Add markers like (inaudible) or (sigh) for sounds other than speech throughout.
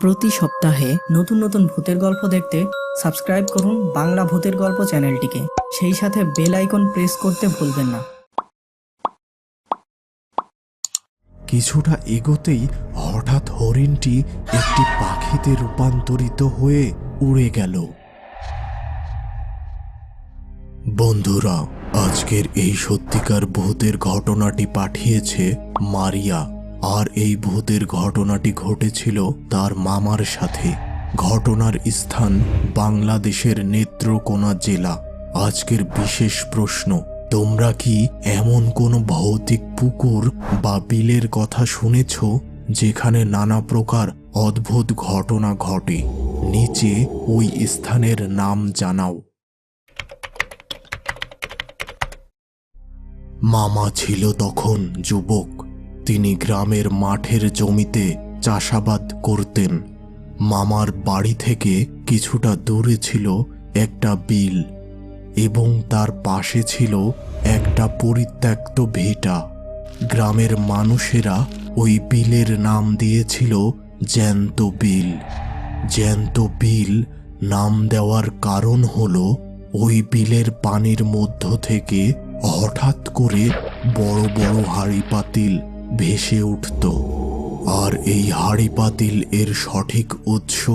প্রতি সপ্তাহে নতুন নতুন ভূতের গল্প দেখতে সাবস্ক্রাইব করুন বাংলা ভূতের গল্প চ্যানেলটিকে। সেই সাথে বেল আইকন প্রেস করতে ভুলবেন না। কিছুটা এগোতেই হঠাৎ হরিণটি একটি পাখিতে রূপান্তরিত হয়ে উড়ে গেল। বন্ধুরা, আজকের এই সত্যিকার ভূতের ঘটনাটি পাঠিয়েছে মারিয়া। আর এই ভূতের ঘটনাটি ঘটেছিল তার মামার সাথে। ঘটনার স্থান বাংলাদেশের নেত্রকোনা জেলা। আজকের বিশেষ প্রশ্ন, তোমরা কি এমন কোনো ভৌতিক পুকুর বা বিলের কথা শুনেছ, যেখানে নানা প্রকার অদ্ভুত ঘটনা ঘটে? নিচে ওই স্থানের নাম জানাও। মামা ছিল তখন যুবক। তিনি গ্রামের মাঠের জমিতে চাষাবাদ করতেন। মামার বাড়ি থেকে কিছুটা দূরে ছিল একটা বিল এবং তার পাশে ছিল একটা পরিত্যক্ত ভিটা। গ্রামের মানুষেরা ওই বিলের নাম দিয়েছিল জ্যান্ত বিল। জ্যান্ত বিল নাম দেওয়ার কারণ হলো ওই বিলের পানির মধ্য থেকে হঠাৎ করে বড় বড় হাড়ি পাতিল ভেসে উঠত। আর এই হাড়ি পাতিল এর সঠিক উৎস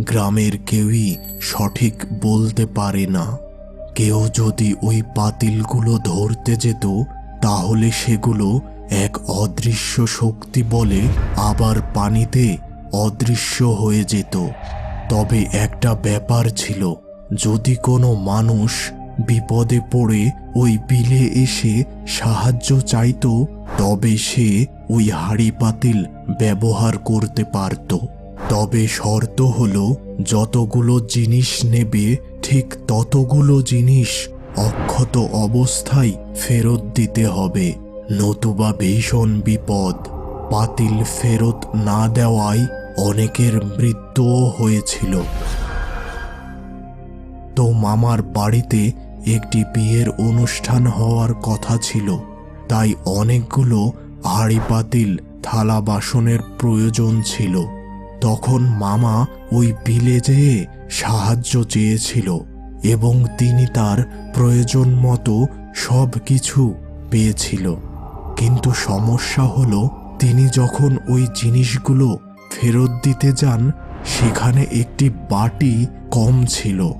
গ্রামের কেউই সঠিক বলতে পারে না। কেউ যদি ওই পাতিলগুলো ধরতে যেত, তাহলে সেগুলো এক অদৃশ্য শক্তি বলে আবার পানিতে অদৃশ্য হয়ে যেত। তবে একটা ব্যাপার ছিল, যদি কোনো মানুষ বিপদে পড়ে ওই বিলে এসে সাহায্য চাইতো তবে সে ওই হাড়ি পাতিল ব্যবহার করতে পারত। তবে শর্ত হলো, যতগুলো জিনিস নেবে, ঠিক ততগুলো জিনিস অক্ষত অবস্থায় ফেরত দিতে হবে, নতুবা ভীষণ বিপদ। পাতিল ফেরত না দেওয়ায় অনেকের মৃত্যুও হয়েছিল। তো মামার বাড়িতে একটি বিয়ের অনুষ্ঠান হওয়ার কথা ছিল। তাই অনেকগুলো হাড়ি পাতিল থালা বাসনের প্রয়োজন ছিল। তখন মামা ওই বিলে যেয়ে সাহায্য চেয়েছিল এবং তিনি তার প্রয়োজন মতো সব কিছু পেয়েছিল। কিন্তু সমস্যা হলো, তিনি যখন ওই জিনিসগুলো ফেরত দিতে যান, সেখানে একটি বাটি কম ছিল।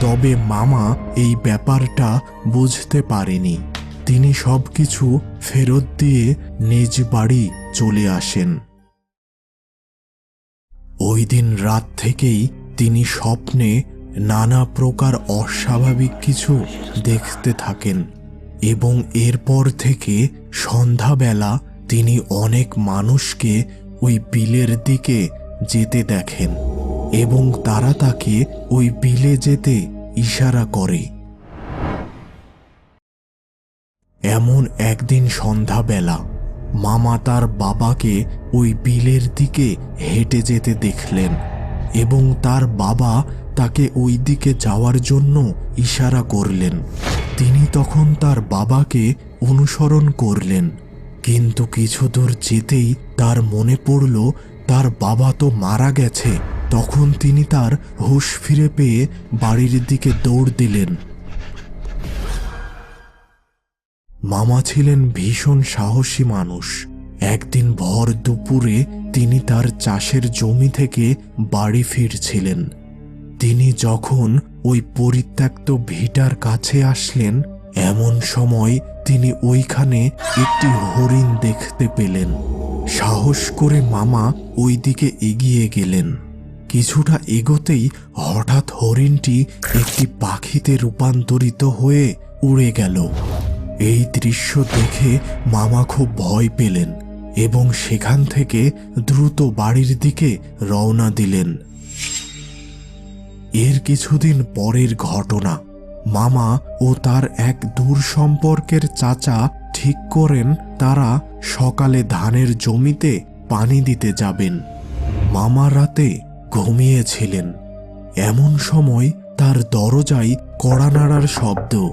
তবে মামা এই ব্যাপারটা বুঝতে পারেনি। তিনি সব কিছু ফেরত দিয়ে নিজ বাড়ি চলে আসেন। ওই দিন রাত থেকেই তিনি স্বপ্নে নানা প্রকার অস্বাভাবিক কিছু দেখতে থাকেন এবং এরপর থেকে সন্ধ্যাবেলা তিনি অনেক মানুষকে ওই বিলের দিকে যেতে দেখেন এবং তারা তাকে ওই বিলে যেতে ইশারা করে। এমন একদিন সন্ধ্যাবেলা মামা তার বাবাকে ওই বিলের দিকে হেঁটে যেতে দেখলেন এবং তার বাবা তাকে ওই দিকে যাওয়ার জন্য ইশারা করলেন। তিনি তখন তার বাবাকে অনুসরণ করলেন, কিন্তু কিছু দূর যেতেই তার মনে পড়ল, তার বাবা তো মারা গেছে। তখন তিনি তার হুঁশ ফিরে পেয়ে বাড়ির দিকে দৌড় দিলেন। মামা ছিলেন ভীষণ সাহসী মানুষ। একদিন ভর দুপুরে তিনি তার চাষের জমি থেকে বাড়ি ফিরছিলেন। তিনি যখন ওই পরিত্যক্ত ভিটার কাছে আসলেন, এমন সময় তিনি ওইখানে একটি হরিণ দেখতে পেলেন। সাহস করে মামা ওই দিকে এগিয়ে গেলেন। কিছুটা এগোতেই হঠাৎ হরিণটি একটি পাখিতে রূপান্তরিত হয়ে উড়ে গেল। এই দৃশ্য দেখে মামা খুব ভয় পেলেন এবং সেখান থেকে দ্রুত বাড়ির দিকে রওনা দিলেন। এর কিছুদিন পরের ঘটনা। মামা ও তার এক দূর সম্পর্কের চাচা ঠিক করেন তারা সকালে ধানের জমিতে পানি দিতে যাবেন। মামা রাতে ঘুমিয়েছিলেন। এমন সময় তার দরজায় কড়া নাড়ার শব্দ।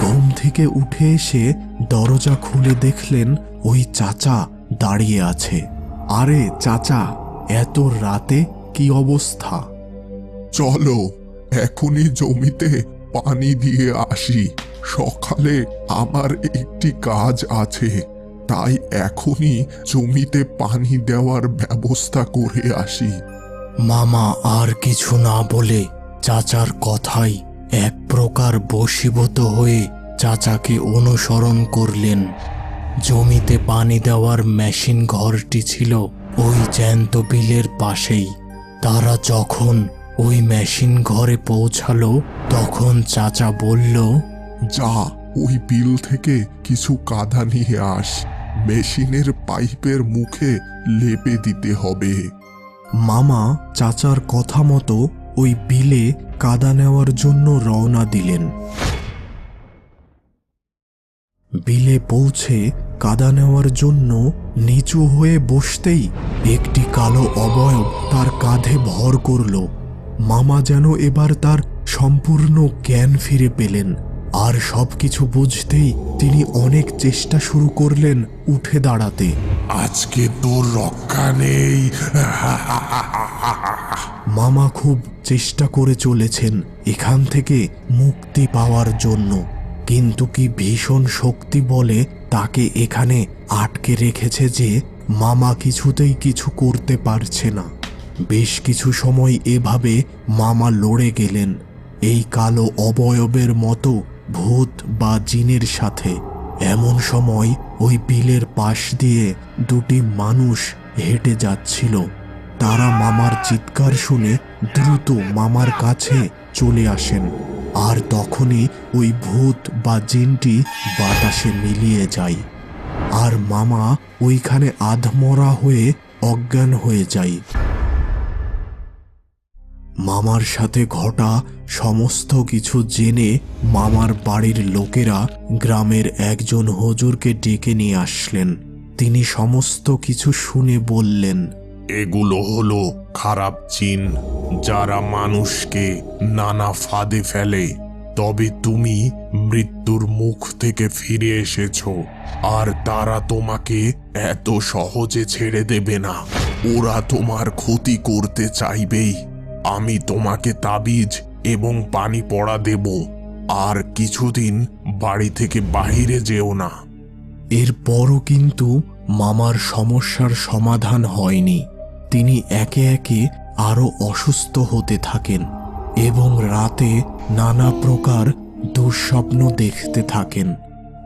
ঘুম থেকে উঠে এসে দরজা খুলে দেখলেন ওই চাচা দাঁড়িয়ে আছে। আরে চাচা এত রাতে কি অবস্থা? চলো এখনই জমিতে পানি দিয়ে আসি। সকালে আমার একটি কাজ আছে। তাই এখনই জমিতে পানি দেওয়ার ব্যবস্থা করে আসি। মামা আর কিছু না বলে চাচার কথাই এক প্রকার বশীভূত হয়ে চাচাকে অনুসরণ করলেন। জমিতে পানি দেওয়ার মেশিন ঘরটি ছিল ওই জ্যান্ত বিলের পাশেই। তারা যখন ওই মেশিন ঘরে পৌঁছালো তখন চাচা বলল যা ওই বিল থেকে কিছু কাদা নিয়ে আস। মেশিনের পাইপের মুখে লেপে দিতে হবে। মামা চাচার কথা মতো ওই বিলে কাদা নেওয়ার জন্য রওনা দিলেন। বিলে পৌঁছে কাদা নেওয়ার জন্য নিচু হয়ে বসতেই একটি কালো অবয়ব তার কাঁধে ভর করল। মামা যেন এবার তার সম্পূর্ণ জ্ঞান ফিরে পেলেন আর সবকিছু বুঝতেই তিনি অনেক চেষ্টা শুরু করলেন উঠে দাঁড়াতে। আজকে তোর রক্ষা নেই। (laughs) মামা খুব চেষ্টা করে চলেছেন এখান থেকে মুক্তি পাওয়ার জন্য। কিন্তু কি ভীষণ শক্তি বলে তাকে এখানে আটকে রেখেছে যে মামা কিছুতেই কিছু করতে পারছে না। বেশ কিছু সময় এভাবে মামা লড়ে গেলেন এই কালো অবয়বের মতো ভূত বা জিনের সাথে। এমন সময় ওই বিলের পাশ দিয়ে দুটি মানুষ হেঁটে যাচ্ছিল। তারা মামার চিৎকার শুনে দ্রুত মামার কাছে চলে আসেন। আর তখনই ওই ভূত বা জিনটি বাতাসে মিলিয়ে যায়। আর মামা ওইখানে আধমরা হয়ে অজ্ঞান হয়ে যায়। মামার সাথে ঘটা সমস্ত কিছু জেনে মামার বাড়ির লোকেরা গ্রামের একজন হুজুরকে ডেকে নিয়ে আসলেন। তিনি সমস্ত কিছু শুনে বললেন এগুলো হলো খারাপ চিন, যারা মানুষকে নানা ফাঁদে ফেলে। তবে তুমি মৃত্যুর মুখ থেকে ফিরে এসেছ, আর তারা তোমাকে এত সহজে ছেড়ে দেবে না। ওরা তোমার ক্ষতি করতে চাইবেই। আমি তোমাকে তাবিজ এবং পানি পড়া দেব, আর কিছুদিন বাড়ি থেকে বাইরে যেও না। এরপরও কিন্তু মামার সমস্যার সমাধান হয়নি। তিনি একে একে আরও অসুস্থ হতে থাকেন এবং রাতে নানা প্রকার দুঃস্বপ্ন দেখতে থাকেন।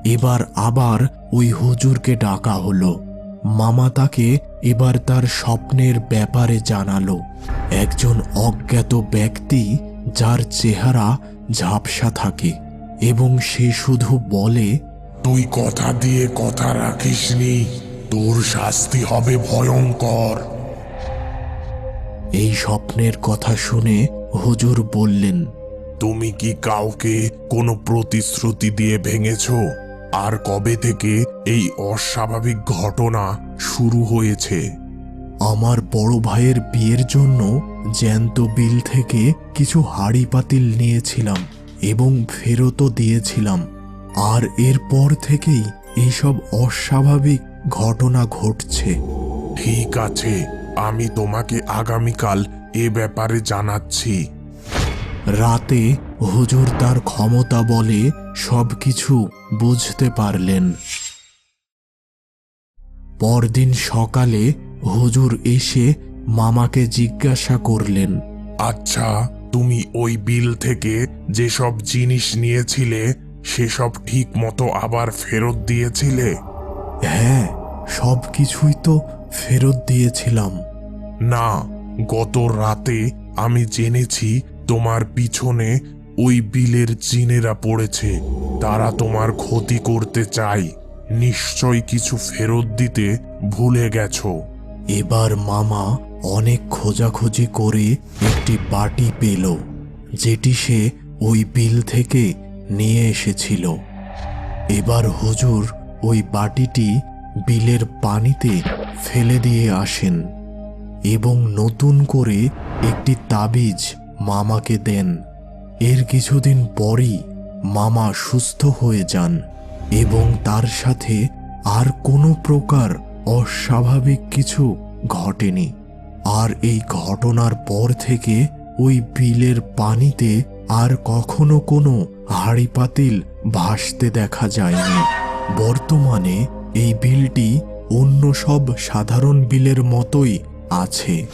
এবার আবার ওই হুজুরকে ডাকা হলো। মামা তাকে এবার তার স্বপ্নের ব্যাপারে জানালো। একজন অজ্ঞাত ব্যক্তি যার চেহারা ঝাপসা থাকে এবং সে শুধু বলে, তুই কথা দিয়ে কথা রাখিসনি। তোর শাস্তি হবে ভয়ঙ্কর। এই স্বপ্নের কথা শুনে হুজুর বললেন তুমি কি কাউকে কোনো প্রতিশ্রুতি দিয়ে ভেঙেছ? আর কবে থেকে এই অস্বাভাবিক ঘটনা শুরু হয়েছে? আমার বড় ভাইয়ের বিয়ের জন্য জ্যান্ত বিল থেকে কিছু হাড়ি পাতিল নিয়েছিলাম এবং ফেরতও দিয়েছিলাম। আর এরপর থেকেই এইসব অস্বাভাবিক ঘটনা ঘটছে। ঠিক আছে আমি তোমাকে আগামীকাল এ ব্যাপারে জানাচ্ছি। রাতে হুজুর তার ক্ষমতা বলে সবকিছু বুঝতে পারলেন। পরদিন সকালে হুজুর এসে মামাকে জিজ্ঞাসা করলেন আচ্ছা তুমি ওই বিল থেকে যেসব জিনিস নিয়েছিলে সেসব ঠিক মতো আবার ফেরত দিয়েছিলে? হ্যাঁ সব কিছুই তো ফেরত দিয়েছিলাম। না গত রাতে আমি জেনেছি তোমার পিছনে ওই বিলের জিনেরা পড়েছে। তারা তোমার ক্ষতি করতে চায়। নিশ্চয় কিছু ফেরত দিতে ভুলে গেছো। এবার মামা অনেক খোঁজাখুঁজি করে একটি বাটি পেল যেটি সে ওই বিল থেকে নিয়ে এসেছিল। এবার হুজুর ওই বাটিটি বিলের পানিতে ফেলে দিয়ে আসেন এবং নতুন করে একটি তাবিজ মামাকে দেন। এর কিছুদিন পরই মামা সুস্থ হয়ে যান এবং তার সাথে আর কোনো প্রকার অস্বাভাবিক কিছু ঘটেনি। আর এই ঘটনার পর থেকে ওই বিলের পানিতে আর কখনো কোনো হাড়ি পাতিল ভাসতে দেখা যায়নি। বর্তমানে এই বিলটি অন্য সব সাধারণ বিলের মতোই আছে।